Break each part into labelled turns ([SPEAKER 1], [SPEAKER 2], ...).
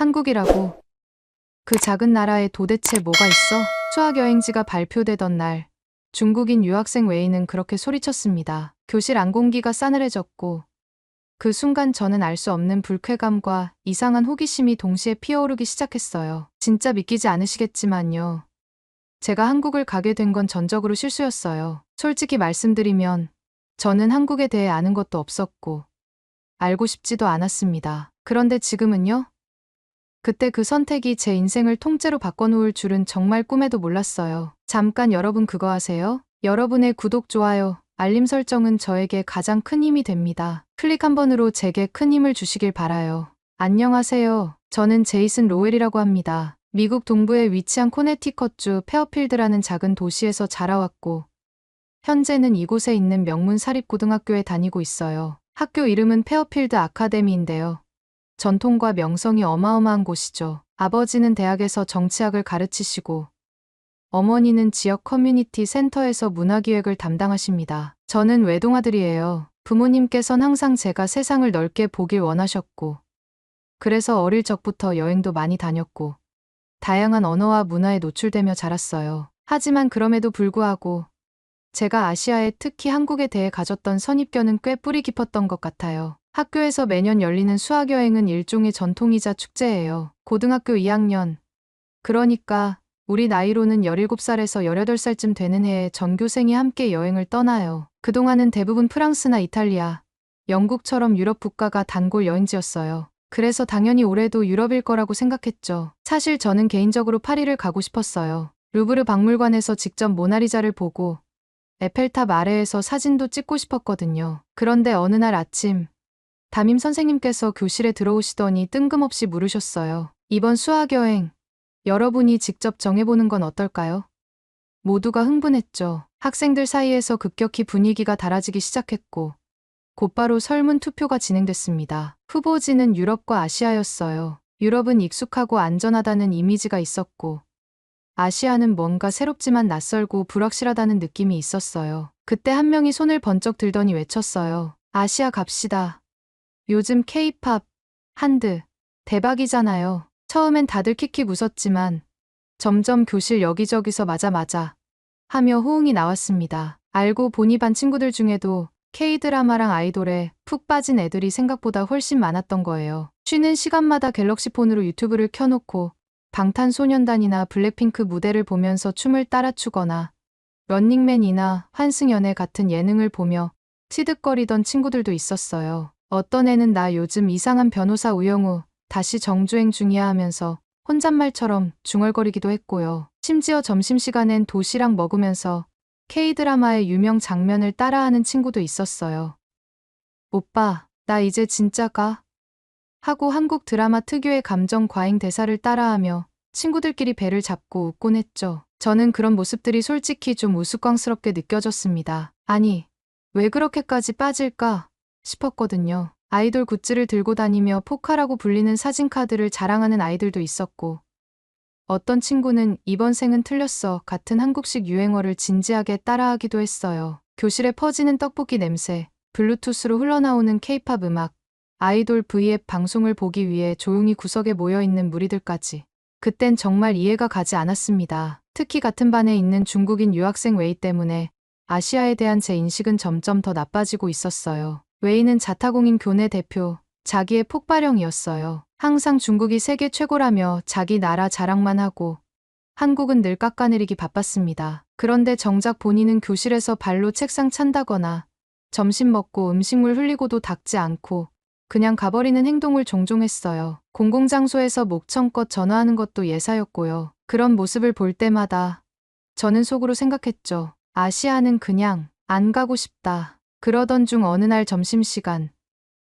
[SPEAKER 1] 한국이라고. 그 작은 나라에 도대체 뭐가 있어? 수학여행지가 발표되던 날, 중국인 유학생 웨이는 그렇게 소리쳤습니다. 교실 안 공기가 싸늘해졌고, 그 순간 저는 알 수 없는 불쾌감과 이상한 호기심이 동시에 피어오르기 시작했어요. 진짜 믿기지 않으시겠지만요. 제가 한국을 가게 된 건 전적으로 실수였어요. 솔직히 말씀드리면, 저는 한국에 대해 아는 것도 없었고, 알고 싶지도 않았습니다. 그런데 지금은요? 그때 그 선택이 제 인생을 통째로 바꿔놓을 줄은 정말 꿈에도 몰랐어요. 잠깐 여러분 그거 아세요? 여러분의 구독, 좋아요, 알림 설정은 저에게 가장 큰 힘이 됩니다. 클릭 한 번으로 제게 큰 힘을 주시길 바라요. 안녕하세요. 저는 제이슨 로웰이라고 합니다. 미국 동부에 위치한 코네티컷주 페어필드라는 작은 도시에서 자라왔고, 현재는 이곳에 있는 명문 사립고등학교에 다니고 있어요. 학교 이름은 페어필드 아카데미인데요. 전통과 명성이 어마어마한 곳이죠. 아버지는 대학에서 정치학을 가르치시고, 어머니는 지역 커뮤니티 센터에서 문화기획을 담당하십니다. 저는 외동아들이에요. 부모님께선 항상 제가 세상을 넓게 보길 원하셨고, 그래서 어릴 적부터 여행도 많이 다녔고, 다양한 언어와 문화에 노출되며 자랐어요. 하지만 그럼에도 불구하고, 제가 아시아에 특히 한국에 대해 가졌던 선입견은 꽤 뿌리 깊었던 것 같아요. 학교에서 매년 열리는 수학여행은 일종의 전통이자 축제예요. 고등학교 2학년. 그러니까 우리 나이로는 17살에서 18살쯤 되는 해에 전교생이 함께 여행을 떠나요. 그동안은 대부분 프랑스나 이탈리아, 영국처럼 유럽 국가가 단골 여행지였어요. 그래서 당연히 올해도 유럽일 거라고 생각했죠. 사실 저는 개인적으로 파리를 가고 싶었어요. 루브르 박물관에서 직접 모나리자를 보고 에펠탑 아래에서 사진도 찍고 싶었거든요. 그런데 어느 날 아침 담임 선생님께서 교실에 들어오시더니 뜬금없이 물으셨어요. 이번 수학여행 여러분이 직접 정해보는 건 어떨까요? 모두가 흥분했죠. 학생들 사이에서 급격히 분위기가 달아지기 시작했고 곧바로 설문 투표가 진행됐습니다. 후보지는 유럽과 아시아였어요. 유럽은 익숙하고 안전하다는 이미지가 있었고 아시아는 뭔가 새롭지만 낯설고 불확실하다는 느낌이 있었어요. 그때 한 명이 손을 번쩍 들더니 외쳤어요. 아시아 갑시다. 요즘 케이팝, 한드, 대박이잖아요. 처음엔 다들 킥킥 웃었지만 점점 교실 여기저기서 맞아 맞아 하며 호응이 나왔습니다. 알고 보니 반 친구들 중에도 K-드라마랑 아이돌에 푹 빠진 애들이 생각보다 훨씬 많았던 거예요. 쉬는 시간마다 갤럭시 폰으로 유튜브를 켜놓고 방탄소년단이나 블랙핑크 무대를 보면서 춤을 따라 추거나 런닝맨이나 환승연애 같은 예능을 보며 치득거리던 친구들도 있었어요. 어떤 애는 나 요즘 이상한 변호사 우영우 다시 정주행 중이야 하면서 혼잣말처럼 중얼거리기도 했고요. 심지어 점심시간엔 도시락 먹으면서 K-드라마의 유명 장면을 따라하는 친구도 있었어요. 오빠, 나 이제 진짜 가? 하고 한국 드라마 특유의 감정 과잉 대사를 따라하며 친구들끼리 배를 잡고 웃곤 했죠. 저는 그런 모습들이 솔직히 좀 우스꽝스럽게 느껴졌습니다. 아니, 왜 그렇게까지 빠질까 싶었거든요. 아이돌 굿즈를 들고 다니며 포카라고 불리는 사진카드를 자랑하는 아이들도 있었고, 어떤 친구는 이번 생은 틀렸어 같은 한국식 유행어를 진지하게 따라하기도 했어요. 교실에 퍼지는 떡볶이 냄새, 블루투스로 흘러나오는 케이팝 음악, 아이돌 V앱 방송을 보기 위해 조용히 구석에 모여있는 무리들까지. 그땐 정말 이해가 가지 않았습니다. 특히 같은 반에 있는 중국인 유학생 웨이 때문에 아시아에 대한 제 인식은 점점 더 나빠지고 있었어요. 웨이는 자타공인 교내 대표, 자기의 폭발형이었어요. 항상 중국이 세계 최고라며 자기 나라 자랑만 하고 한국은 늘 깎아내리기 바빴습니다. 그런데 정작 본인은 교실에서 발로 책상 찬다거나 점심 먹고 음식물 흘리고도 닦지 않고 그냥 가버리는 행동을 종종 했어요. 공공장소에서 목청껏 전화하는 것도 예사였고요. 그런 모습을 볼 때마다 저는 속으로 생각했죠. 아시아는 그냥 안 가고 싶다. 그러던 중 어느 날 점심시간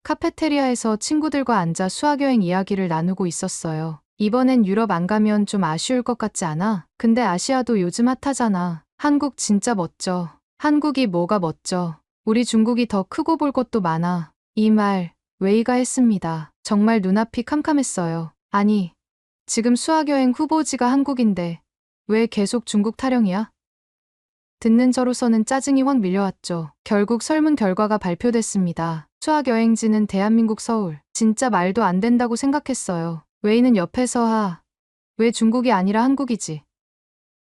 [SPEAKER 1] 카페테리아에서 친구들과 앉아 수학여행 이야기를 나누고 있었어요. 이번엔 유럽 안 가면 좀 아쉬울 것 같지 않아? 근데 아시아도 요즘 핫하잖아. 한국 진짜 멋져. 한국이 뭐가 멋져. 우리 중국이 더 크고 볼 것도 많아. 이 말 웨이가 했습니다. 정말 눈앞이 캄캄했어요. 아니, 지금 수학여행 후보지가 한국인데 왜 계속 중국 타령이야? 듣는 저로서는 짜증이 확 밀려왔죠. 결국 설문 결과가 발표됐습니다. 수학 여행지는 대한민국 서울. 진짜 말도 안 된다고 생각했어요. 웨이는 옆에서 하. 왜 중국이 아니라 한국이지?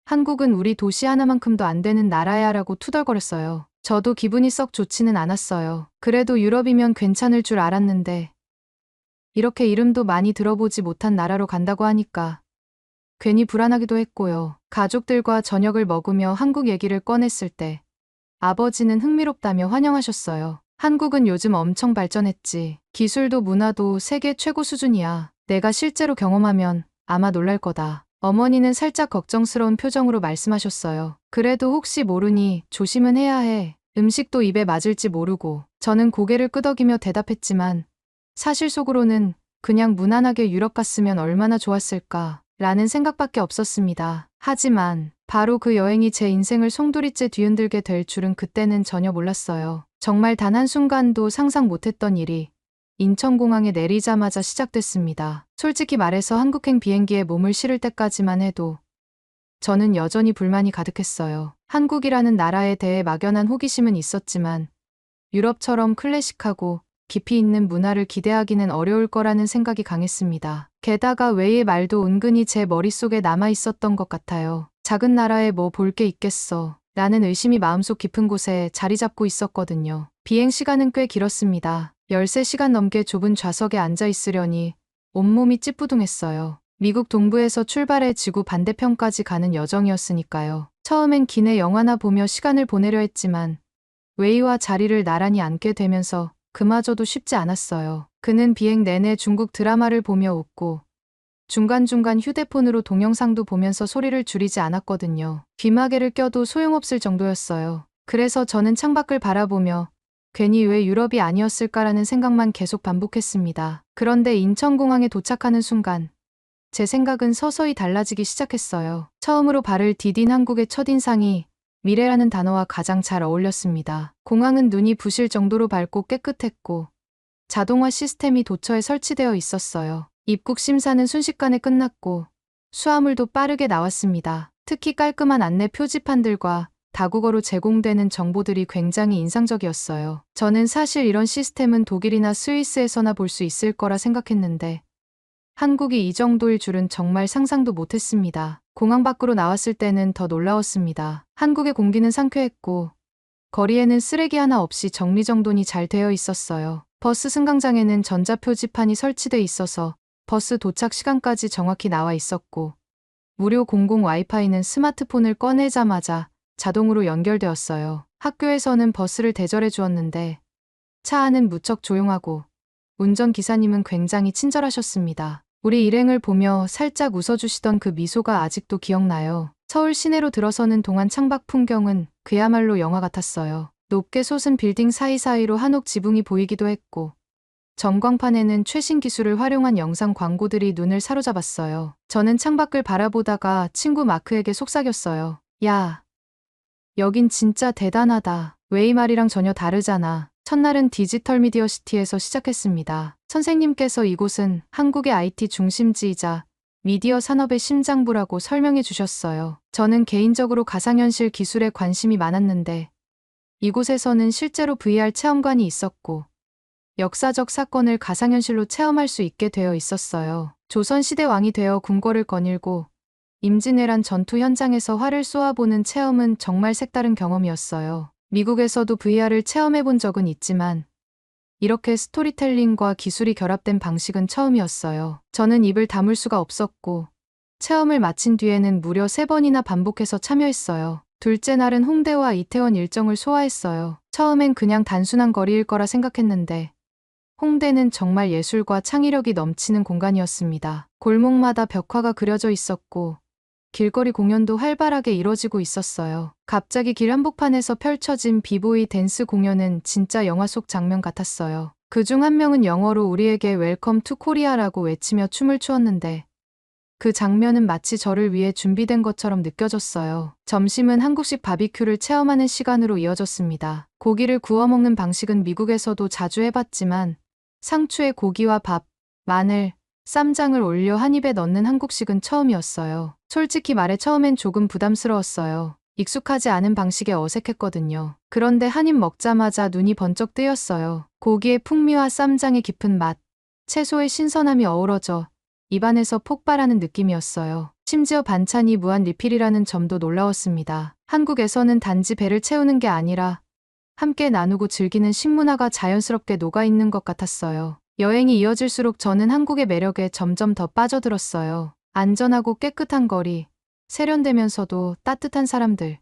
[SPEAKER 1] 한국은 우리 도시 하나만큼도 안 되는 나라야 라고 투덜거렸어요. 저도 기분이 썩 좋지는 않았어요. 그래도 유럽이면 괜찮을 줄 알았는데 이렇게 이름도 많이 들어보지 못한 나라로 간다고 하니까 괜히 불안하기도 했고요. 가족들과 저녁을 먹으며 한국 얘기를 꺼냈을 때 아버지는 흥미롭다며 환영하셨어요. 한국은 요즘 엄청 발전했지. 기술도 문화도 세계 최고 수준이야. 내가 실제로 경험하면 아마 놀랄 거다. 어머니는 살짝 걱정스러운 표정으로 말씀하셨어요. 그래도 혹시 모르니 조심은 해야 해. 음식도 입에 맞을지 모르고. 저는 고개를 끄덕이며 대답했지만 사실 속으로는 그냥 무난하게 유럽 갔으면 얼마나 좋았을까 라는 생각밖에 없었습니다. 하지만 바로 그 여행이 제 인생을 송두리째 뒤흔들게 될 줄은 그때는 전혀 몰랐어요. 정말 단 한순간도 상상 못했던 일이 인천공항에 내리자마자 시작됐습니다. 솔직히 말해서 한국행 비행기에 몸을 실을 때까지만 해도 저는 여전히 불만이 가득했어요. 한국이라는 나라에 대해 막연한 호기심은 있었지만 유럽처럼 클래식하고 깊이 있는 문화를 기대하기는 어려울 거라는 생각이 강했습니다. 게다가 웨이의 말도 은근히 제 머릿속에 남아 있었던 것 같아요. 작은 나라에 뭐 볼 게 있겠어. 라는 의심이 마음속 깊은 곳에 자리 잡고 있었거든요. 비행 시간은 꽤 길었습니다. 13시간 넘게 좁은 좌석에 앉아 있으려니 온몸이 찌뿌둥했어요. 미국 동부에서 출발해 지구 반대편까지 가는 여정이었으니까요. 처음엔 기내 영화나 보며 시간을 보내려 했지만 웨이와 자리를 나란히 앉게 되면서 그마저도 쉽지 않았어요. 그는 비행 내내 중국 드라마를 보며 웃고 중간중간 휴대폰으로 동영상도 보면서 소리를 줄이지 않았거든요. 귀마개를 껴도 소용없을 정도였어요. 그래서 저는 창밖을 바라보며 괜히 왜 유럽이 아니었을까라는 생각만 계속 반복했습니다. 그런데 인천공항에 도착하는 순간 제 생각은 서서히 달라지기 시작했어요. 처음으로 발을 디딘 한국의 첫인상이 미래라는 단어와 가장 잘 어울렸습니다. 공항은 눈이 부실 정도로 밝고 깨끗했고 자동화 시스템이 도처에 설치되어 있었어요. 입국 심사는 순식간에 끝났고 수화물도 빠르게 나왔습니다. 특히 깔끔한 안내 표지판들과 다국어로 제공되는 정보들이 굉장히 인상적이었어요. 저는 사실 이런 시스템은 독일이나 스위스에서나 볼 수 있을 거라 생각했는데 한국이 이 정도일 줄은 정말 상상도 못했습니다. 공항 밖으로 나왔을 때는 더 놀라웠습니다. 한국의 공기는 상쾌했고 거리에는 쓰레기 하나 없이 정리정돈이 잘 되어 있었어요. 버스 승강장에는 전자표지판이 설치돼 있어서 버스 도착 시간까지 정확히 나와 있었고 무료 공공 와이파이는 스마트폰을 꺼내자마자 자동으로 연결되었어요. 학교에서는 버스를 대절해 주었는데 차 안은 무척 조용하고 운전기사님은 굉장히 친절하셨습니다. 우리 일행을 보며 살짝 웃어주시던 그 미소가 아직도 기억나요. 서울 시내로 들어서는 동안 창밖 풍경은 그야말로 영화 같았어요. 높게 솟은 빌딩 사이사이로 한옥 지붕이 보이기도 했고 전광판에는 최신 기술을 활용한 영상 광고들이 눈을 사로잡았어요. 저는 창밖을 바라보다가 친구 마크에게 속삭였어요. 야, 여긴 진짜 대단하다. 웨이 말이랑 전혀 다르잖아. 첫날은 디지털 미디어 시티에서 시작했습니다. 선생님께서 이곳은 한국의 IT 중심지이자 미디어 산업의 심장부라고 설명해 주셨어요. 저는 개인적으로 가상현실 기술에 관심이 많았는데 이곳에서는 실제로 VR 체험관이 있었고 역사적 사건을 가상현실로 체험할 수 있게 되어 있었어요. 조선시대 왕이 되어 궁궐을 거닐고 임진왜란 전투 현장에서 활을 쏘아보는 체험은 정말 색다른 경험이었어요. 미국에서도 VR을 체험해 본 적은 있지만 이렇게 스토리텔링과 기술이 결합된 방식은 처음이었어요. 저는 입을 다물 수가 없었고 체험을 마친 뒤에는 무려 세 번이나 반복해서 참여했어요. 둘째 날은 홍대와 이태원 일정을 소화했어요. 처음엔 그냥 단순한 거리일 거라 생각했는데 홍대는 정말 예술과 창의력이 넘치는 공간이었습니다. 골목마다 벽화가 그려져 있었고 길거리 공연도 활발하게 이뤄지고 있었어요. 갑자기 길 한복판에서 펼쳐진 비보이 댄스 공연은 진짜 영화 속 장면 같았어요. 그 중 한 명은 영어로 우리에게 웰컴 투 코리아라고 외치며 춤을 추었는데 그 장면은 마치 저를 위해 준비된 것처럼 느껴졌어요. 점심은 한국식 바비큐를 체험하는 시간으로 이어졌습니다. 고기를 구워 먹는 방식은 미국에서도 자주 해봤지만 상추에 고기와 밥, 마늘, 쌈장을 올려 한 입에 넣는 한국식은 처음이었어요. 솔직히 말해 처음엔 조금 부담스러웠어요. 익숙하지 않은 방식에 어색했거든요. 그런데 한 입 먹자마자 눈이 번쩍 뜨였어요. 고기의 풍미와 쌈장의 깊은 맛, 채소의 신선함이 어우러져 입안에서 폭발하는 느낌이었어요. 심지어 반찬이 무한 리필이라는 점도 놀라웠습니다. 한국에서는 단지 배를 채우는 게 아니라 함께 나누고 즐기는 식문화가 자연스럽게 녹아있는 것 같았어요. 여행이 이어질수록 저는 한국의 매력에 점점 더 빠져들었어요. 안전하고 깨끗한 거리, 세련되면서도 따뜻한 사람들,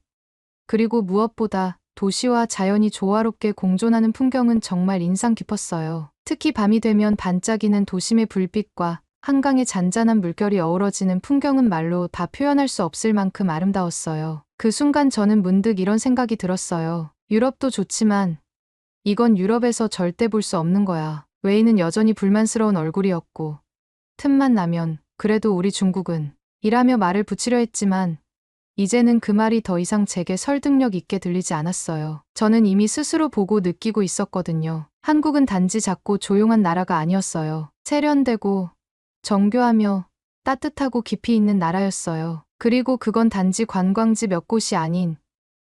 [SPEAKER 1] 그리고 무엇보다 도시와 자연이 조화롭게 공존하는 풍경은 정말 인상 깊었어요. 특히 밤이 되면 반짝이는 도심의 불빛과 한강의 잔잔한 물결이 어우러지는 풍경은 말로 다 표현할 수 없을 만큼 아름다웠어요. 그 순간 저는 문득 이런 생각이 들었어요. 유럽도 좋지만 이건 유럽에서 절대 볼 수 없는 거야. 웨이는 여전히 불만스러운 얼굴이었고 틈만 나면 그래도 우리 중국은 이라며 말을 붙이려 했지만 이제는 그 말이 더 이상 제게 설득력 있게 들리지 않았어요. 저는 이미 스스로 보고 느끼고 있었거든요. 한국은 단지 작고 조용한 나라가 아니었어요. 세련되고 정교하며 따뜻하고 깊이 있는 나라였어요. 그리고 그건 단지 관광지 몇 곳이 아닌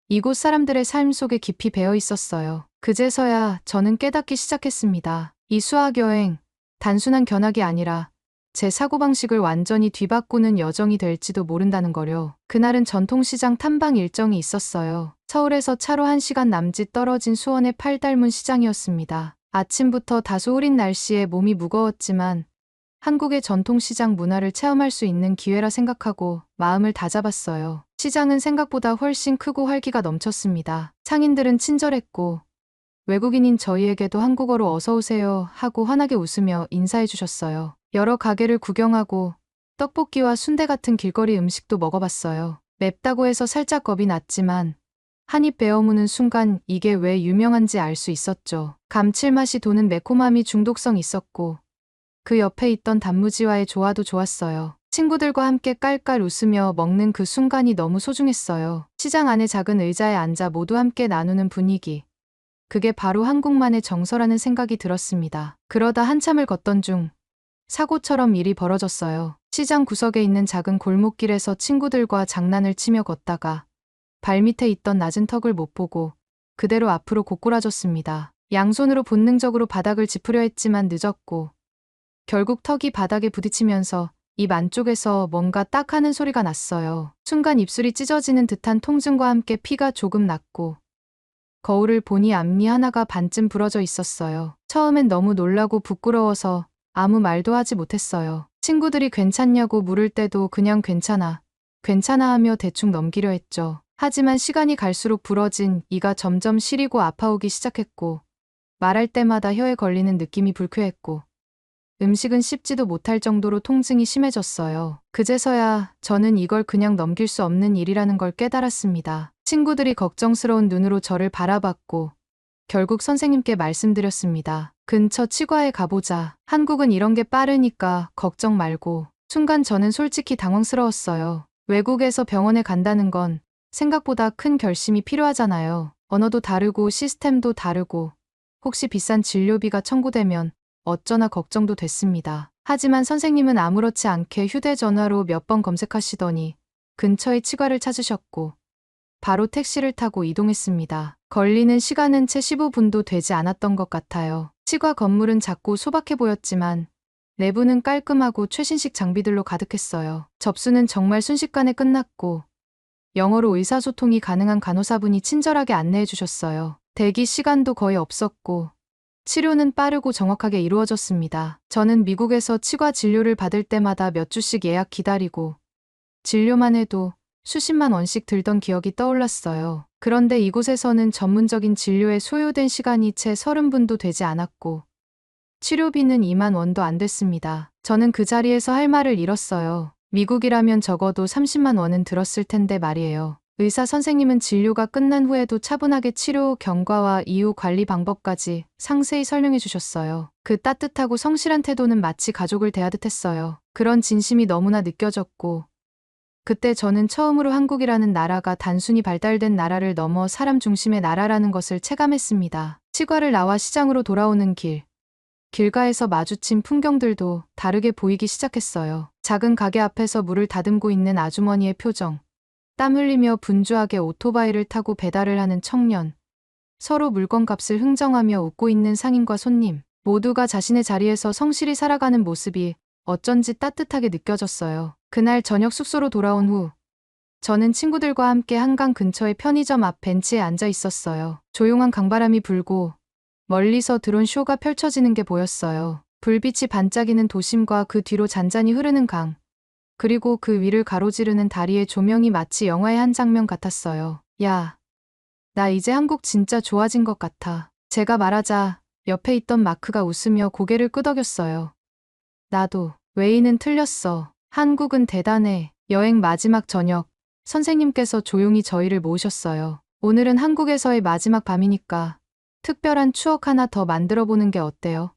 [SPEAKER 1] 이곳 사람들의 삶 속에 깊이 배어 있었어요. 그제서야 저는 깨닫기 시작했습니다. 이 수학 여행, 단순한 견학이 아니라 제 사고방식을 완전히 뒤바꾸는 여정이 될지도 모른다는 거려. 그날은 전통시장 탐방 일정이 있었어요. 서울에서 차로 1시간 남짓 떨어진 수원의 팔달문 시장이었습니다. 아침부터 다소 흐린 날씨에 몸이 무거웠지만 한국의 전통시장 문화를 체험할 수 있는 기회라 생각하고 마음을 다잡았어요. 시장은 생각보다 훨씬 크고 활기가 넘쳤습니다. 상인들은 친절했고 외국인인 저희에게도 한국어로 어서오세요 하고 환하게 웃으며 인사해 주셨어요. 여러 가게를 구경하고 떡볶이와 순대 같은 길거리 음식도 먹어봤어요. 맵다고 해서 살짝 겁이 났지만 한입 베어무는 순간 이게 왜 유명한지 알 수 있었죠. 감칠맛이 도는 매콤함이 중독성 있었고 그 옆에 있던 단무지와의 조화도 좋았어요. 친구들과 함께 깔깔 웃으며 먹는 그 순간이 너무 소중했어요. 시장 안의 작은 의자에 앉아 모두 함께 나누는 분위기. 그게 바로 한국만의 정서라는 생각이 들었습니다. 그러다 한참을 걷던 중 사고처럼 일이 벌어졌어요. 시장 구석에 있는 작은 골목길에서 친구들과 장난을 치며 걷다가 발밑에 있던 낮은 턱을 못 보고 그대로 앞으로 고꾸라졌습니다. 양손으로 본능적으로 바닥을 짚으려 했지만 늦었고 결국 턱이 바닥에 부딪히면서 입 안쪽에서 뭔가 딱 하는 소리가 났어요. 순간 입술이 찢어지는 듯한 통증과 함께 피가 조금 났고 거울을 보니 앞니 하나가 반쯤 부러져 있었어요. 처음엔 너무 놀라고 부끄러워서 아무 말도 하지 못했어요. 친구들이 괜찮냐고 물을 때도 그냥 괜찮아. 괜찮아 하며 대충 넘기려 했죠. 하지만 시간이 갈수록 부러진 이가 점점 시리고 아파오기 시작했고 말할 때마다 혀에 걸리는 느낌이 불쾌했고 음식은 씹지도 못할 정도로 통증이 심해졌어요. 그제서야 저는 이걸 그냥 넘길 수 없는 일이라는 걸 깨달았습니다. 친구들이 걱정스러운 눈으로 저를 바라봤고 결국 선생님께 말씀드렸습니다. 근처 치과에 가보자. 한국은 이런 게 빠르니까 걱정 말고. 순간 저는 솔직히 당황스러웠어요. 외국에서 병원에 간다는 건 생각보다 큰 결심이 필요하잖아요. 언어도 다르고 시스템도 다르고 혹시 비싼 진료비가 청구되면 어쩌나 걱정도 됐습니다. 하지만 선생님은 아무렇지 않게 휴대전화로 몇 번 검색하시더니 근처의 치과를 찾으셨고 바로 택시를 타고 이동했습니다. 걸리는 시간은 채 15분도 되지 않았던 것 같아요. 치과 건물은 작고 소박해 보였지만 내부는 깔끔하고 최신식 장비들로 가득했어요. 접수는 정말 순식간에 끝났고 영어로 의사소통이 가능한 간호사분이 친절하게 안내해 주셨어요. 대기 시간도 거의 없었고 치료는 빠르고 정확하게 이루어졌습니다. 저는 미국에서 치과 진료를 받을 때마다 몇 주씩 예약 기다리고 진료만 해도 수십만 원씩 들던 기억이 떠올랐어요. 그런데 이곳에서는 전문적인 진료에 소요된 시간이 채 30분도 되지 않았고 치료비는 2만 원도 안 됐습니다. 저는 그 자리에서 할 말을 잃었어요. 미국이라면 적어도 30만 원은 들었을 텐데 말이에요. 의사 선생님은 진료가 끝난 후에도 차분하게 치료 경과와 이후 관리 방법까지 상세히 설명해 주셨어요. 그 따뜻하고 성실한 태도는 마치 가족을 대하듯 했어요. 그런 진심이 너무나 느껴졌고 그때 저는 처음으로 한국이라는 나라가 단순히 발달된 나라를 넘어 사람 중심의 나라라는 것을 체감했습니다. 치과를 나와 시장으로 돌아오는 길. 길가에서 마주친 풍경들도 다르게 보이기 시작했어요. 작은 가게 앞에서 물을 다듬고 있는 아주머니의 표정. 땀 흘리며 분주하게 오토바이를 타고 배달을 하는 청년. 서로 물건값을 흥정하며 웃고 있는 상인과 손님. 모두가 자신의 자리에서 성실히 살아가는 모습이 어쩐지 따뜻하게 느껴졌어요. 그날 저녁 숙소로 돌아온 후 저는 친구들과 함께 한강 근처의 편의점 앞 벤치에 앉아 있었어요. 조용한 강바람이 불고 멀리서 드론 쇼가 펼쳐지는 게 보였어요. 불빛이 반짝이는 도심과 그 뒤로 잔잔히 흐르는 강. 그리고 그 위를 가로지르는 다리의 조명이 마치 영화의 한 장면 같았어요. 야, 나 이제 한국 진짜 좋아진 것 같아. 제가 말하자 옆에 있던 마크가 웃으며 고개를 끄덕였어요. 나도 웨이는 틀렸어. 한국은 대단해. 여행 마지막 저녁 선생님께서 조용히 저희를 모으셨어요. 오늘은 한국에서의 마지막 밤이니까 특별한 추억 하나 더 만들어 보는 게 어때요?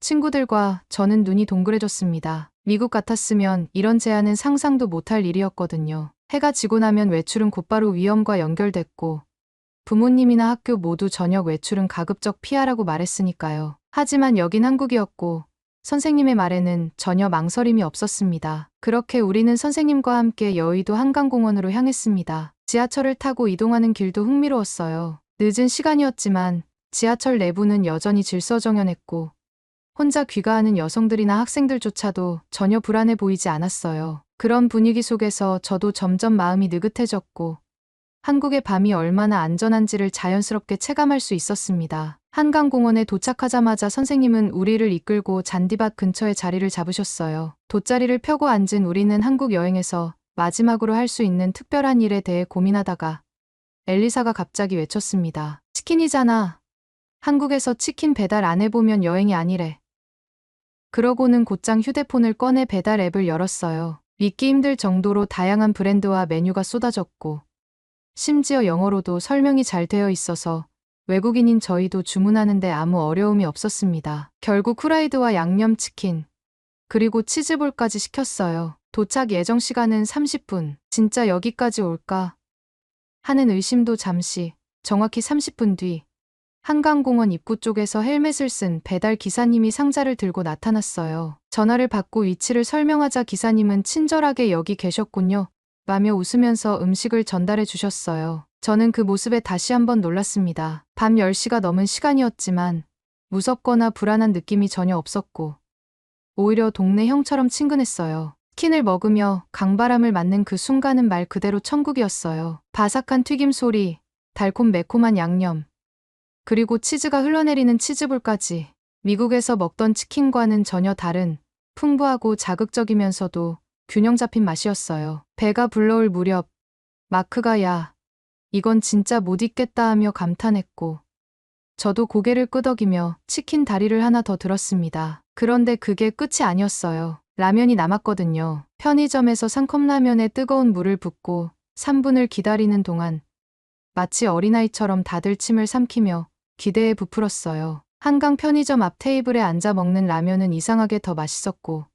[SPEAKER 1] 친구들과 저는 눈이 동그래졌습니다. 미국 같았으면 이런 제안은 상상도 못할 일이었거든요. 해가 지고 나면 외출은 곧바로 위험과 연결됐고 부모님이나 학교 모두 저녁 외출은 가급적 피하라고 말했으니까요. 하지만 여긴 한국이었고 선생님의 말에는 전혀 망설임이 없었습니다. 그렇게 우리는 선생님과 함께 여의도 한강공원으로 향했습니다. 지하철을 타고 이동하는 길도 흥미로웠어요. 늦은 시간이었지만 지하철 내부는 여전히 질서정연했고 혼자 귀가하는 여성들이나 학생들조차도 전혀 불안해 보이지 않았어요. 그런 분위기 속에서 저도 점점 마음이 느긋해졌고 한국의 밤이 얼마나 안전한지를 자연스럽게 체감할 수 있었습니다. 한강공원에 도착하자마자 선생님은 우리를 이끌고 잔디밭 근처에 자리를 잡으셨어요. 돗자리를 펴고 앉은 우리는 한국 여행에서 마지막으로 할 수 있는 특별한 일에 대해 고민하다가 엘리사가 갑자기 외쳤습니다. 치킨이잖아. 한국에서 치킨 배달 안 해보면 여행이 아니래. 그러고는 곧장 휴대폰을 꺼내 배달 앱을 열었어요. 믿기 힘들 정도로 다양한 브랜드와 메뉴가 쏟아졌고, 심지어 영어로도 설명이 잘 되어 있어서 외국인인 저희도 주문하는데 아무 어려움이 없었습니다. 결국 후라이드와 양념치킨, 그리고 치즈볼까지 시켰어요. 도착 예정 시간은 30분. 진짜 여기까지 올까? 하는 의심도 잠시, 정확히 30분 뒤, 한강공원 입구 쪽에서 헬멧을 쓴 배달 기사님이 상자를 들고 나타났어요. 전화를 받고 위치를 설명하자 기사님은 친절하게 여기 계셨군요. 라며 웃으면서 음식을 전달해 주셨어요. 저는 그 모습에 다시 한번 놀랐습니다. 밤 10시가 넘은 시간이었지만 무섭거나 불안한 느낌이 전혀 없었고 오히려 동네 형처럼 친근했어요. 치킨을 먹으며 강바람을 맞는 그 순간은 말 그대로 천국이었어요. 바삭한 튀김 소리, 달콤 매콤한 양념, 그리고 치즈가 흘러내리는 치즈볼까지 미국에서 먹던 치킨과는 전혀 다른 풍부하고 자극적이면서도 균형 잡힌 맛이었어요. 배가 불러올 무렵 마크가 야, 이건 진짜 못 잊겠다 하며 감탄했고 저도 고개를 끄덕이며 치킨 다리를 하나 더 들었습니다. 그런데 그게 끝이 아니었어요. 라면이 남았거든요. 편의점에서 산 컵라면에 뜨거운 물을 붓고 3분을 기다리는 동안 마치 어린아이처럼 다들 침을 삼키며 기대에 부풀었어요. 한강 편의점 앞 테이블에 앉아 먹는 라면은 이상하게 더 맛있었고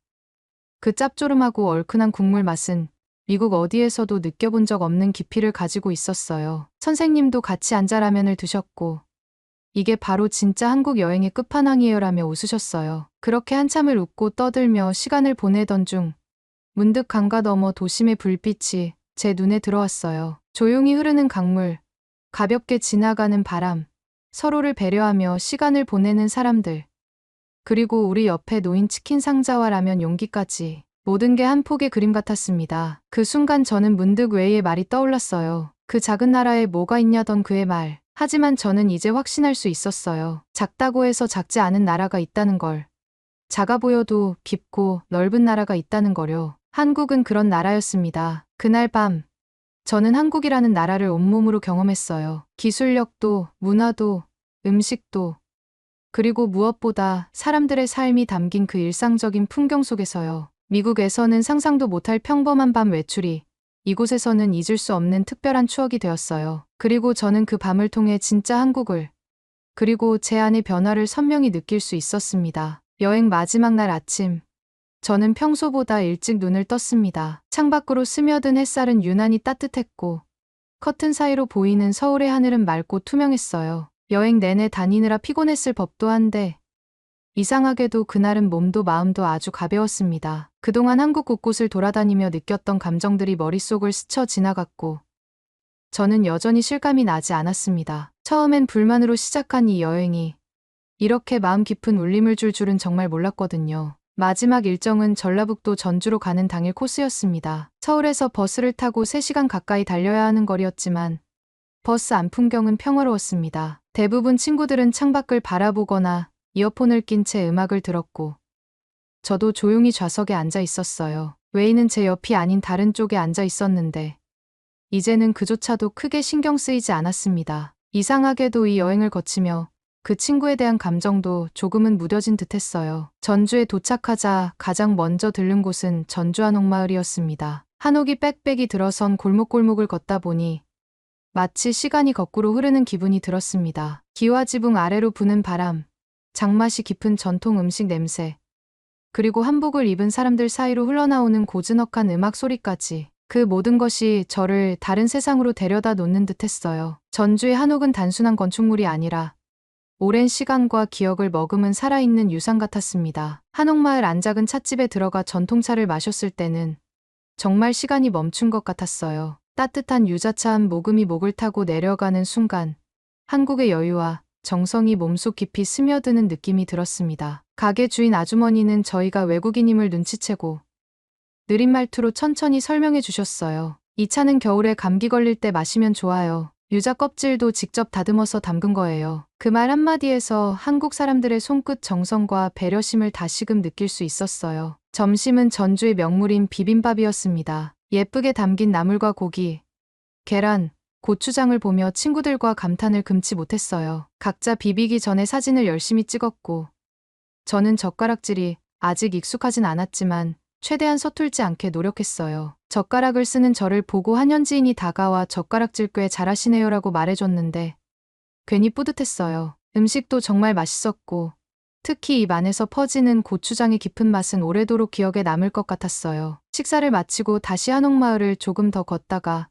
[SPEAKER 1] 그 짭조름하고 얼큰한 국물 맛은 미국 어디에서도 느껴본 적 없는 깊이를 가지고 있었어요. 선생님도 같이 앉아 라면을 드셨고 이게 바로 진짜 한국 여행의 끝판왕이에요라며 웃으셨어요. 그렇게 한참을 웃고 떠들며 시간을 보내던 중 문득 강가 너머 도심의 불빛이 제 눈에 들어왔어요. 조용히 흐르는 강물, 가볍게 지나가는 바람, 서로를 배려하며 시간을 보내는 사람들, 그리고 우리 옆에 놓인 치킨 상자와 라면 용기까지 모든 게 한 폭의 그림 같았습니다. 그 순간 저는 문득 웨이의 말이 떠올랐어요. 그 작은 나라에 뭐가 있냐던 그의 말. 하지만 저는 이제 확신할 수 있었어요. 작다고 해서 작지 않은 나라가 있다는 걸. 작아 보여도 깊고 넓은 나라가 있다는 거요. 한국은 그런 나라였습니다. 그날 밤, 저는 한국이라는 나라를 온몸으로 경험했어요. 기술력도, 문화도, 음식도, 그리고 무엇보다 사람들의 삶이 담긴 그 일상적인 풍경 속에서요. 미국에서는 상상도 못할 평범한 밤 외출이 이곳에서는 잊을 수 없는 특별한 추억이 되었어요. 그리고 저는 그 밤을 통해 진짜 한국을 그리고 제 안의 변화를 선명히 느낄 수 있었습니다. 여행 마지막 날 아침 저는 평소보다 일찍 눈을 떴습니다. 창밖으로 스며든 햇살은 유난히 따뜻했고 커튼 사이로 보이는 서울의 하늘은 맑고 투명했어요. 여행 내내 다니느라 피곤했을 법도 한데 이상하게도 그날은 몸도 마음도 아주 가벼웠습니다. 그동안 한국 곳곳을 돌아다니며 느꼈던 감정들이 머릿속을 스쳐 지나갔고 저는 여전히 실감이 나지 않았습니다. 처음엔 불만으로 시작한 이 여행이 이렇게 마음 깊은 울림을 줄 줄은 정말 몰랐거든요. 마지막 일정은 전라북도 전주로 가는 당일 코스였습니다. 서울에서 버스를 타고 3시간 가까이 달려야 하는 거리였지만 버스 안 풍경은 평화로웠습니다. 대부분 친구들은 창밖을 바라보거나 이어폰을 낀 채 음악을 들었고 저도 조용히 좌석에 앉아 있었어요. 웨이는 제 옆이 아닌 다른 쪽에 앉아 있었는데 이제는 그조차도 크게 신경 쓰이지 않았습니다. 이상하게도 이 여행을 거치며 그 친구에 대한 감정도 조금은 무뎌진 듯 했어요. 전주에 도착하자 가장 먼저 들른 곳은 전주 한옥마을이었습니다. 한옥이 빽빽이 들어선 골목골목을 걷다 보니 마치 시간이 거꾸로 흐르는 기분이 들었습니다. 기와 지붕 아래로 부는 바람, 장맛이 깊은 전통 음식 냄새, 그리고 한복을 입은 사람들 사이로 흘러나오는 고즈넉한 음악 소리까지 그 모든 것이 저를 다른 세상으로 데려다 놓는 듯 했어요. 전주의 한옥은 단순한 건축물이 아니라 오랜 시간과 기억을 머금은 살아있는 유산 같았습니다. 한옥마을 안작은 찻집에 들어가 전통차를 마셨을 때는 정말 시간이 멈춘 것 같았어요. 따뜻한 유자차 한 모금이 목을 타고 내려가는 순간 한국의 여유와 정성이 몸속 깊이 스며드는 느낌이 들었습니다. 가게 주인 아주머니는 저희가 외국인임을 눈치채고 느린 말투로 천천히 설명해 주셨어요. 이 차는 겨울에 감기 걸릴 때 마시면 좋아요. 유자 껍질도 직접 다듬어서 담근 거예요. 그 말 한마디에서 한국 사람들의 손끝 정성과 배려심을 다시금 느낄 수 있었어요. 점심은 전주의 명물인 비빔밥이었습니다. 예쁘게 담긴 나물과 고기, 계란, 고추장을 보며 친구들과 감탄을 금치 못했어요. 각자 비비기 전에 사진을 열심히 찍었고, 저는 젓가락질이 아직 익숙하진 않았지만 최대한 서툴지 않게 노력했어요. 젓가락을 쓰는 저를 보고 한현지인이 다가와 젓가락질 꽤 잘하시네요라고 말해줬는데 괜히 뿌듯했어요. 음식도 정말 맛있었고 특히 입 안에서 퍼지는 고추장의 깊은 맛은 오래도록 기억에 남을 것 같았어요. 식사를 마치고 다시 한옥마을을 조금 더 걷다가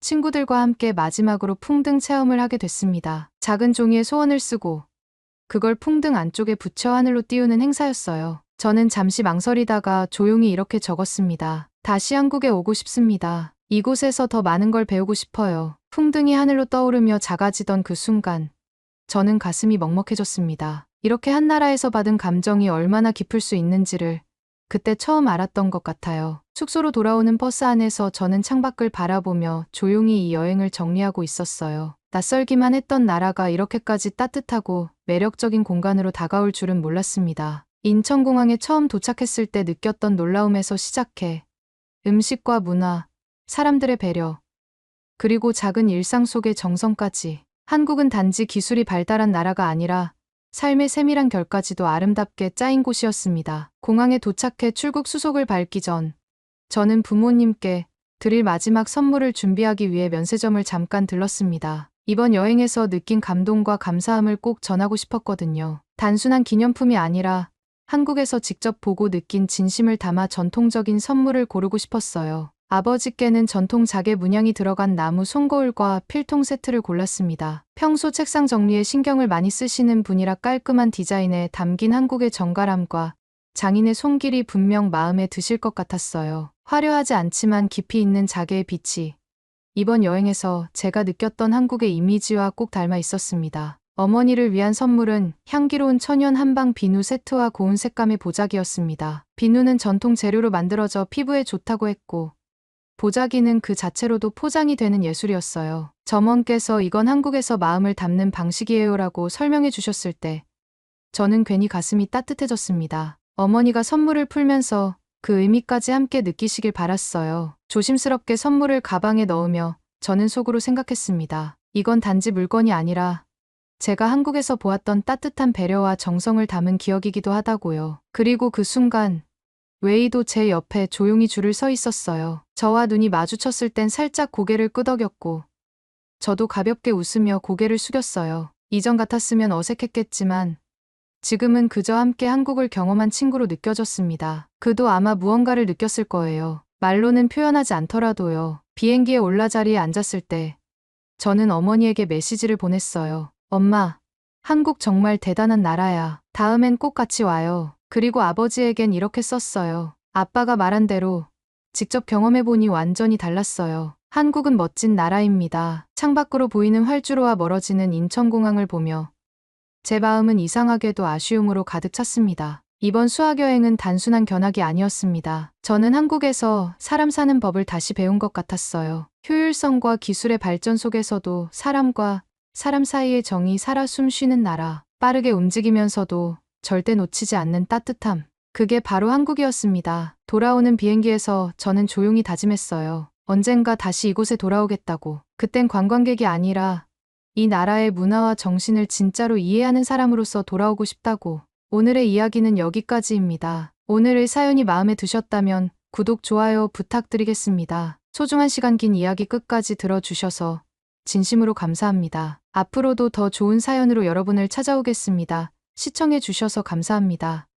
[SPEAKER 1] 친구들과 함께 마지막으로 풍등 체험을 하게 됐습니다. 작은 종이에 소원을 쓰고 그걸 풍등 안쪽에 붙여 하늘로 띄우는 행사였어요. 저는 잠시 망설이다가 조용히 이렇게 적었습니다. 다시 한국에 오고 싶습니다. 이곳에서 더 많은 걸 배우고 싶어요. 풍등이 하늘로 떠오르며 작아지던 그 순간, 저는 가슴이 먹먹해졌습니다. 이렇게 한 나라에서 받은 감정이 얼마나 깊을 수 있는지를 그때 처음 알았던 것 같아요. 숙소로 돌아오는 버스 안에서 저는 창밖을 바라보며 조용히 이 여행을 정리하고 있었어요. 낯설기만 했던 나라가 이렇게까지 따뜻하고 매력적인 공간으로 다가올 줄은 몰랐습니다. 인천공항에 처음 도착했을 때 느꼈던 놀라움에서 시작해 음식과 문화, 사람들의 배려, 그리고 작은 일상 속의 정성까지 한국은 단지 기술이 발달한 나라가 아니라 삶의 세밀한 결까지도 아름답게 짜인 곳이었습니다. 공항에 도착해 출국 수속을 밟기 전 저는 부모님께 드릴 마지막 선물을 준비하기 위해 면세점을 잠깐 들렀습니다. 이번 여행에서 느낀 감동과 감사함을 꼭 전하고 싶었거든요. 단순한 기념품이 아니라 한국에서 직접 보고 느낀 진심을 담아 전통적인 선물을 고르고 싶었어요. 아버지께는 전통 자개 문양이 들어간 나무 송거울과 필통 세트를 골랐습니다. 평소 책상 정리에 신경을 많이 쓰시는 분이라 깔끔한 디자인에 담긴 한국의 정갈함과 장인의 손길이 분명 마음에 드실 것 같았어요. 화려하지 않지만 깊이 있는 자개의 빛이 이번 여행에서 제가 느꼈던 한국의 이미지와 꼭 닮아 있었습니다. 어머니를 위한 선물은 향기로운 천연 한방 비누 세트와 고운 색감의 보자기였습니다. 비누는 전통 재료로 만들어져 피부에 좋다고 했고, 보자기는 그 자체로도 포장이 되는 예술이었어요. 점원께서 이건 한국에서 마음을 담는 방식이에요라고 설명해 주셨을 때, 저는 괜히 가슴이 따뜻해졌습니다. 어머니가 선물을 풀면서 그 의미까지 함께 느끼시길 바랐어요. 조심스럽게 선물을 가방에 넣으며 저는 속으로 생각했습니다. 이건 단지 물건이 아니라 제가 한국에서 보았던 따뜻한 배려와 정성을 담은 기억이기도 하다고요. 그리고 그 순간 웨이도 제 옆에 조용히 줄을 서 있었어요. 저와 눈이 마주쳤을 땐 살짝 고개를 끄덕였고 저도 가볍게 웃으며 고개를 숙였어요. 이전 같았으면 어색했겠지만 지금은 그저 함께 한국을 경험한 친구로 느껴졌습니다. 그도 아마 무언가를 느꼈을 거예요. 말로는 표현하지 않더라도요. 비행기에 올라 자리에 앉았을 때 저는 어머니에게 메시지를 보냈어요. 엄마, 한국 정말 대단한 나라야. 다음엔 꼭 같이 와요. 그리고 아버지에겐 이렇게 썼어요. 아빠가 말한 대로 직접 경험해보니 완전히 달랐어요. 한국은 멋진 나라입니다. 창밖으로 보이는 활주로와 멀어지는 인천공항을 보며 제 마음은 이상하게도 아쉬움으로 가득 찼습니다. 이번 수학여행은 단순한 견학이 아니었습니다. 저는 한국에서 사람 사는 법을 다시 배운 것 같았어요. 효율성과 기술의 발전 속에서도 사람과 사람 사이의 정이 살아 숨쉬는 나라, 빠르게 움직이면서도 절대 놓치지 않는 따뜻함. 그게 바로 한국이었습니다. 돌아오는 비행기에서 저는 조용히 다짐했어요. 언젠가 다시 이곳에 돌아오겠다고. 그땐 관광객이 아니라 이 나라의 문화와 정신을 진짜로 이해하는 사람으로서 돌아오고 싶다고. 오늘의 이야기는 여기까지입니다. 오늘의 사연이 마음에 드셨다면 구독, 좋아요 부탁드리겠습니다. 소중한 시간 긴 이야기 끝까지 들어주셔서 진심으로 감사합니다. 앞으로도 더 좋은 사연으로 여러분을 찾아오겠습니다. 시청해 주셔서 감사합니다.